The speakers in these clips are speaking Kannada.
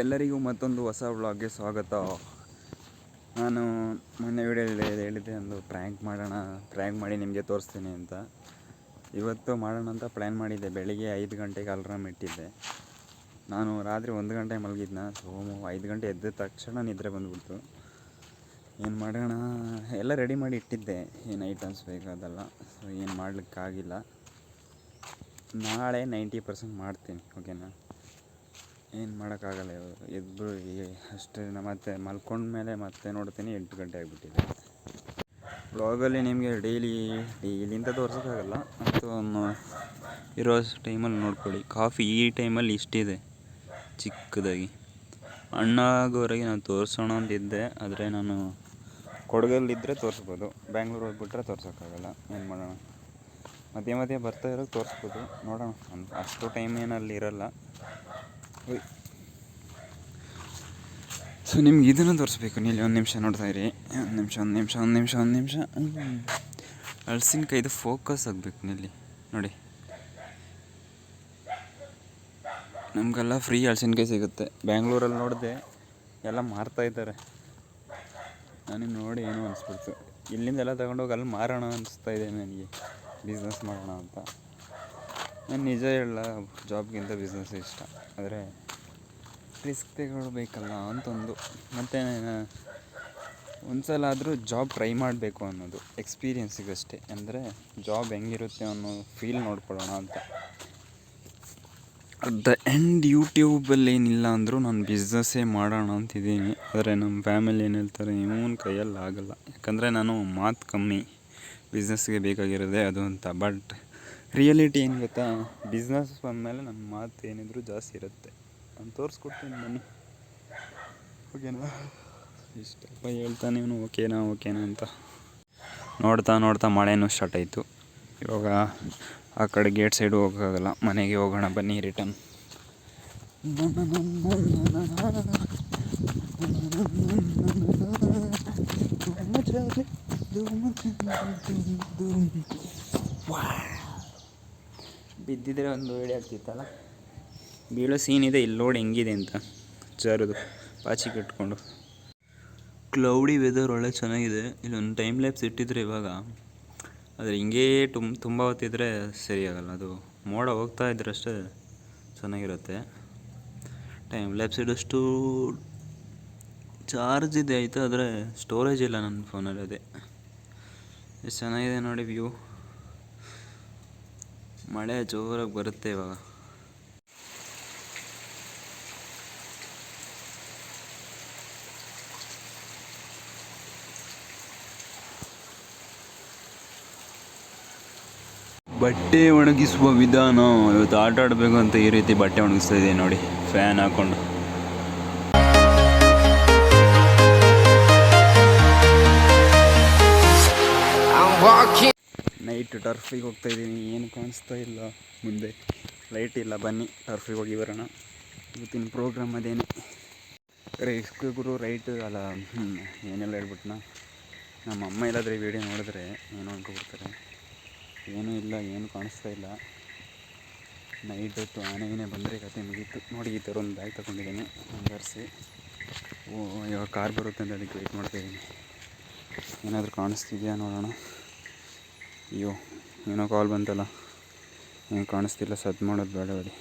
ಎಲ್ಲರಿಗೂ ಮತ್ತೊಂದು ಹೊಸ ವ್ಲಾಗ್ಗೆ ಸ್ವಾಗತ. ನಾನು ಮೊನ್ನೆ ವಿಡಿಯೋದಲ್ಲಿ ಹೇಳಿದ್ದೆ ಒಂದು ಪ್ರ್ಯಾಂಕ್ ಮಾಡೋಣ ಪ್ರ್ಯಾಂಕ್ ಮಾಡಿ ನಿಮಗೆ ತೋರಿಸ್ತೀನಿ ಅಂತ. ಇವತ್ತು ಮಾಡೋಣ ಅಂತ ಪ್ಲ್ಯಾನ್ ಮಾಡಿದ್ದೆ. ಬೆಳಿಗ್ಗೆ ಐದು ಗಂಟೆಗೆ ಅಲ್ರಾಮ್ ಇಟ್ಟಿದ್ದೆ. ನಾನು ರಾತ್ರಿ ಒಂದು ಗಂಟೆ ಮಲಗಿದ್ನ. ಸೊ ಐದು ಗಂಟೆ ಎದ್ದ ತಕ್ಷಣ ನಿದ್ರೆ ಬಂದ್ಬಿಡ್ತು. ಏನು ಮಾಡೋಣ? ಎಲ್ಲ ರೆಡಿ ಮಾಡಿ ಇಟ್ಟಿದ್ದೆ. ಏನು ಐಟಮ್ಸ್ ಬೇಕಾದಲ್ಲ ಸೊ ಏನು ಮಾಡಲಿಕ್ಕಾಗಿಲ್ಲ. ನಾಳೆ ನೈಂಟಿ ಪರ್ಸೆಂಟ್ ಮಾಡ್ತೀನಿ ಓಕೆನಾ ಏನು ಮಾಡೋಕ್ಕಾಗಲ್ಲ ಇವಾಗ. ಎದ್ದು ಅಷ್ಟೇ. ಮತ್ತೆ ಮಲ್ಕೊಂಡ್ಮೇಲೆ ಮತ್ತೆ ನೋಡ್ತೀನಿ, ಎಂಟು ಗಂಟೆ ಆಗಿಬಿಟ್ಟಿದೆ. ಬ್ಲಾಗಲ್ಲಿ ನಿಮಗೆ ಡೈಲಿ ಡೈಲಿಂದ ತೋರ್ಸೋಕ್ಕಾಗಲ್ಲ. ಮತ್ತು ಇರೋ ಟೈಮಲ್ಲಿ ನೋಡ್ಕೊಳ್ಳಿ. ಕಾಫಿ ಈ ಟೈಮಲ್ಲಿ ಇಷ್ಟಿದೆ, ಚಿಕ್ಕದಾಗಿ. ಹಣ್ಣಾಗೋವರೆಗೆ ನಾನು ತೋರಿಸೋಣ ಅಂತಿದ್ದೆ. ಆದರೆ ನಾನು ಕೊಡಗಲ್ಲಿದ್ದರೆ ತೋರಿಸ್ಬೋದು. ಬ್ಯಾಂಗ್ಳೂರು ಹೋಗ್ಬಿಟ್ರೆ ತೋರ್ಸೋಕ್ಕಾಗಲ್ಲ. ಏನು ಮಾಡೋಣ? ಮಧ್ಯೆ ಮಧ್ಯೆ ಬರ್ತಾ ಇರೋದು ತೋರಿಸ್ಬೋದು. ನೋಡೋಣ. ಅಷ್ಟು ಟೈಮ್ ಏನಲ್ಲಿ ಇರಲ್ಲ. ಸೊ ನಿಮ್ಗೆ ಇದನ್ನು ತೋರಿಸ್ಬೇಕು. ನೀಲಿ ಒಂದು ನಿಮಿಷ ನೋಡ್ತಾ ಇರಿ. ಒಂದು ನಿಮಿಷ ಒಂದು ನಿಮಿಷ ಒಂದು ನಿಮಿಷ ಒಂದು ನಿಮಿಷ. ಹಳ್ಸಿನ್ಕಾಯ್ದು ಫೋಕಸ್ ಆಗಬೇಕು ನಿಲ್ಲಿ ನೋಡಿ. ನಮಗೆಲ್ಲ ಫ್ರೀ ಹಳ್ಸಿನ್ಕಾಯಿ ಸಿಗುತ್ತೆ. ಬ್ಯಾಂಗ್ಳೂರಲ್ಲಿ ನೋಡಿದೆ ಎಲ್ಲ ಮಾರ್ತಾ ಇದ್ದಾರೆ. ನನಗೆ ನೋಡಿ ಏನೋ ಅನಿಸ್ಬಿಡ್ತು. ಇಲ್ಲಿಂದ ಎಲ್ಲ ತಗೊಂಡೋಗಿ ಅಲ್ಲಿ ಮಾರೋಣ ಅನಿಸ್ತಾ ಇದೆ ನನಗೆ. ಬಿಸ್ನೆಸ್ ಮಾಡೋಣ ಅಂತ. ನಾನು ನಿಜ ಹೇಳಲ್ಲ ಜಾಬ್ಗಿಂತ ಬಿಸ್ನೆಸ್ ಇಷ್ಟ. ಆದರೆ ರಿಸ್ಕ್ ತಗೊಳ್ಬೇಕಲ್ಲ ಅಂತೊಂದು. ಮತ್ತು ಒಂದು ಸಲ ಆದರೂ ಜಾಬ್ ಟ್ರೈ ಮಾಡಬೇಕು ಅನ್ನೋದು ಎಕ್ಸ್ಪೀರಿಯನ್ಸಿಗಷ್ಟೇ ಅಂದರೆ ಜಾಬ್ ಹೆಂಗಿರುತ್ತೆ ಅನ್ನೋ ಫೀಲ್ ನೋಡ್ಕೊಳ್ಳೋಣ ಅಂತ. ಅಟ್ ದ ಎಂಡ್ ಯೂಟ್ಯೂಬಲ್ಲಿ ಏನಿಲ್ಲ ಅಂದರೂ ನಾನು ಬಿಸ್ನೆಸ್ಸೇ ಮಾಡೋಣ ಅಂತಿದ್ದೀನಿ. ಆದರೆ ನಮ್ಮ ಫ್ಯಾಮಿಲಿ ಏನು ಹೇಳ್ತಾರೆ, ಇವನ ಕೈಯಲ್ಲಿ ಆಗಲ್ಲ. ಯಾಕಂದರೆ, ನಾನು ಮಾತು ಕಮ್ಮಿ. ಬಿಸ್ನೆಸ್ಗೆ ಬೇಕಾಗಿರೋದೇ ಅದು ಅಂತ. ಬಟ್ ರಿಯಾಲಿಟಿ ಏನು ಗೊತ್ತಾ? ಬಿಸ್ನೆಸ್ ಬಂದಮೇಲೆ ನನ್ನ ಮಾತು ಏನಿದ್ರು ಜಾಸ್ತಿ ಇರುತ್ತೆ. ನಾನು ತೋರಿಸ್ಕೊಡ್ತೀನಿ ಬನ್ನಿ. ಓಕೆನಾ ಇಷ್ಟಪ್ಪ ಹೇಳ್ತಾನೆ ಇವನು ಓಕೆನಾ ಓಕೆನಾ ಅಂತ. ನೋಡ್ತಾ ನೋಡ್ತಾ ಮಳೆನೂ ಸ್ಟಾರ್ಟ್ ಆಯಿತು. ಇವಾಗ ಆ ಕಡೆ ಗೇಟ್ ಸೈಡು ಹೋಗೋಕ್ಕಾಗಲ್ಲ. ಮನೆಗೆ ಹೋಗೋಣ ಬನ್ನಿ ರಿಟರ್ನ್ ಬಿದ್ದಿದ್ರೆ ಒಂದು ವೇಳೆ ಆಗ್ತಿತ್ತಲ್ಲ? ಬೀಳೋ ಸೀನ್ ಇದೆ, ಇಲ್ಲಿ ನೋಡಿ ಹೆಂಗಿದೆ ಅಂತ. ಜಾರದು, ಪಾಚಿ ಕಟ್ಕೊಂಡು. ಕ್ಲೌಡಿ ವೆದರ್ ಒಳ್ಳೆ ಚೆನ್ನಾಗಿದೆ. ಇಲ್ಲೊಂದು ಟೈಮ್ ಲ್ಯಾಪ್ಸ್ ಇಟ್ಟಿದ್ರೆ ಇವಾಗ. ಆದರೆ ಹಿಂಗೇ ತುಮ್, ತುಂಬ ಹೊತ್ತಿದ್ರೆ ಸರಿಯಾಗಲ್ಲ ಅದು ಮೋಡ ಹೋಗ್ತಾ ಇದ್ರಷ್ಟೇ ಚೆನ್ನಾಗಿರುತ್ತೆ. ಟೈಮ್ ಲ್ಯಾಪ್ಸ್ ಇಡೋಷ್ಟು ಚಾರ್ಜ್ ಇದೆ ಆಯಿತು, ಆದರೆ ಸ್ಟೋರೇಜ್ ಇಲ್ಲ ನನ್ನ ಫೋನಲ್ಲಿ ಅದೇ. ಎಷ್ಟು ಚೆನ್ನಾಗಿದೆ ನೋಡಿ ವ್ಯೂ ಮಳೆ ಜೋರಾಗಿ ಬರುತ್ತೆ ಇವಾಗ ಬಟ್ಟೆ ಒಣಗಿಸುವ ವಿಧಾನ, ಇವತ್ತು ಆಟ ಆಡಬೇಕು ಅಂತ ಈ ರೀತಿ ಬಟ್ಟೆ ಒಣಗಿಸ್ತಾ ಇದ್ದೀನಿ ನೋಡಿ ಫ್ಯಾನ್ ಹಾಕೊಂಡು. ನೈಟ್ ಟರ್ಫಿಗೆ ಹೋಗ್ತಾ ಇದ್ದೀನಿ, ಏನು ಕಾಣಿಸ್ತಾ ಇಲ್ಲ. ಮುಂದೆ ಲೈಟ್ ಇಲ್ಲ, ಬನ್ನಿ ಟರ್ಫಿಗೆ ಹೋಗಿ ಬರೋಣ. ಇವತ್ತಿನ ಪ್ರೋಗ್ರಾಮ್ ಅದೇನೆ. ರಿಸ್ಕ್ ಗುರು ರೈಟ್ ಅಲ್ಲ ಏನೆಲ್ಲ ಹೇಳ್ಬಿಟ್ನ? ನಮ್ಮ ಅಮ್ಮ ಇಲ್ಲಾದರೆ ವಿಡಿಯೋ ನೋಡಿದ್ರೆ ಏನೋ ಅನ್ಕೊಬಿಡ್ತಾರೆ. ಏನೂ ಇಲ್ಲ, ಏನು ಕಾಣಿಸ್ತಾ ಇಲ್ಲ. ನೈಟ್ ಹೊತ್ತು ಆನೆಗೇನೆ ಬಂದರೆ ಕತೆ ಮುಗೀತು. ನೋಡಿ, ಈ ಥರ ಒಂದು ಬ್ಯಾಗ್ ತೊಗೊಂಡಿದ್ದೀನಿ. ಹಂಗರ್ಸಿ ಓ, ಇವಾಗ ಕಾರ್ ಬರುತ್ತೆ ಅಂತ ಅದಕ್ಕೆ ವೆಯ್ಟ್ ಮಾಡ್ತಾ ಇದ್ದೀನಿ. ಏನಾದರೂ ಕಾಣಿಸ್ತಿದೆಯಾ ನೋಡೋಣ. ಅಯ್ಯೋ, ಏನೋ ಕಾಲ್ ಬಂತಲ್ಲ. ಕಾಣಿಸ್ತಿಲ್ಲ ಸತ್ ಮಾಡೋದು ಬೇಡ ರೀ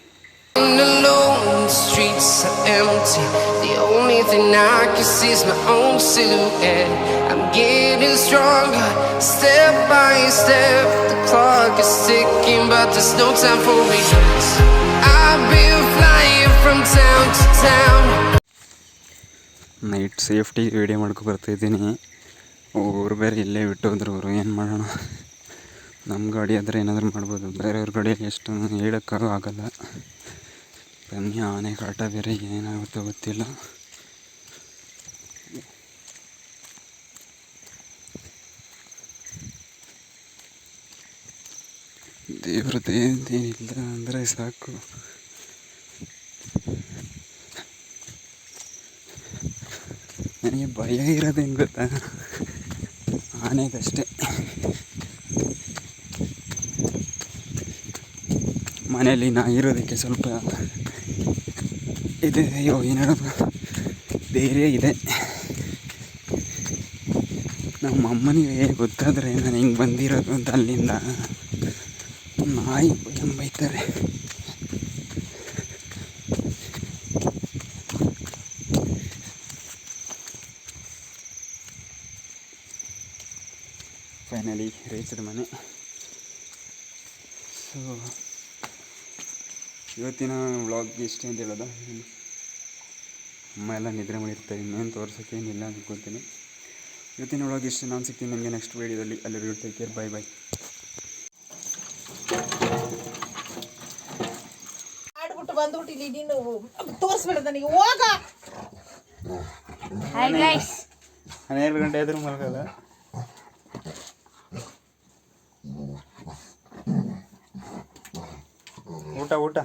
ಸ್ಟ್ರೀಟ್ಸ್ ಆಮ್ ಸೀ ಓನ್ ಈಸ್ ಇನ್ ನಾಕ್ ಇಸ್ ಸೀಸ್ ಔನ್ ಸಿಲ್ ಎ ಗೇಬಿಲ್ ಸ್ಟ್ರಾಕ್ ಸೇಫ್ ಬೈ ಸ್ಟೇಫ್ ಸಾಗ್ ಇಸ್ ಸಿ ಕಿಮ್ ಬಾತ್ ಸ್ನೋಕ್ ಸಾಂಪು ಓ ಲೈಫ್ ಫ್ರಮ್ ಸ್ಯಾಮ್ ಸ್ವ್ ನೈಟ್ ಸೇಫ್ಟಿ ರೆಡಿ ಮಾಡ್ಕೊ ಬರ್ತಾ ಇದ್ದೀನಿ. ಊರು ಬೇರೆ ಇಲ್ಲೇ ಬಿಟ್ಟು ಬಂದರು ಏನು ಮಾಡೋಣ? ನಮ್ಮ ಗಾಡಿ ಆದರೆ ಏನಾದರೂ ಮಾಡ್ಬೋದು. ಬೇರೆಯವ್ರ ಗಾಡಿ ಎಷ್ಟು ಹೇಳೋಕ್ಕೂ ಆಗಲ್ಲ. ಕಮ್ಮಿ ಆನೆ ಕಾಟ ಬೇರೆ ಏನಾಗುತ್ತೋ ಗೊತ್ತಿಲ್ಲ. ದೇವ್ರದ್ದೇನಿಲ್ಲ ಅಂದರೆ ಸಾಕು. ನನಗೆ ಭಯ ಇರೋದೇನು ಗೊತ್ತಾ? ಆನೆಗಷ್ಟೇ. ಮನೆಯಲ್ಲಿ ನಾ ಇರೋದಕ್ಕೆ ಸ್ವಲ್ಪ ಇದೆ ಅಯ್ಯೋ ಏನು ಧೈರ್ಯ ಇದೆ. ನಮ್ಮ ಅಮ್ಮನಿಗೆ ಗೊತ್ತಾದರೆ ನಾನು ಹಿಂಗೆ ಬಂದಿರೋದು ಅಂತ ಅಲ್ಲಿಂದ ನಾಯಿ ಬೈತಾರೆ. ಫೈನಲಿ ರೈಚರ್ ಮನೆ ಸೊ ಇವತ್ತಿನ ವ್ಲಾಗ್ ಇಷ್ಟೇ ಅಂತ ಹೇಳೋದ? ಅಮ್ಮ ಎಲ್ಲ ನಿದ್ರೆ ಮಾಡಿರ್ತಾರೆ ಇನ್ನೇನು ತೋರ್ಸೋಕ್ಕೆ ಏನಿಲ್ಲ ಅಂದ್ಕೊಳ್ತೀನಿ ಇವತ್ತಿನ ವ್ಲಾಗ್ ಇಷ್ಟೇ ನಾನು ಸಿಗ್ತೀನಿ ನಿಮಗೆ ನೆಕ್ಸ್ಟ್ ವೀಡಿಯೋದಲ್ಲಿ ಎಲ್ಲರಿಗೂ ಟೇಕ್ ಕೇರ್ ಬೈ ಬೈ ಆಡ್ಬಿಟ್ಟು ಬಂದ್ಬಿಟ್ಟು ಇಲ್ಲಿ ನೀನು ತೋರಿಸ್ಬೇಡ ನನಗೆ ಹೋಗ. ಹನ್ನೆರಡು ಗಂಟೆ ಆದರೂ ಮಲಗಲ್ಲ. ಊಟ ಊಟ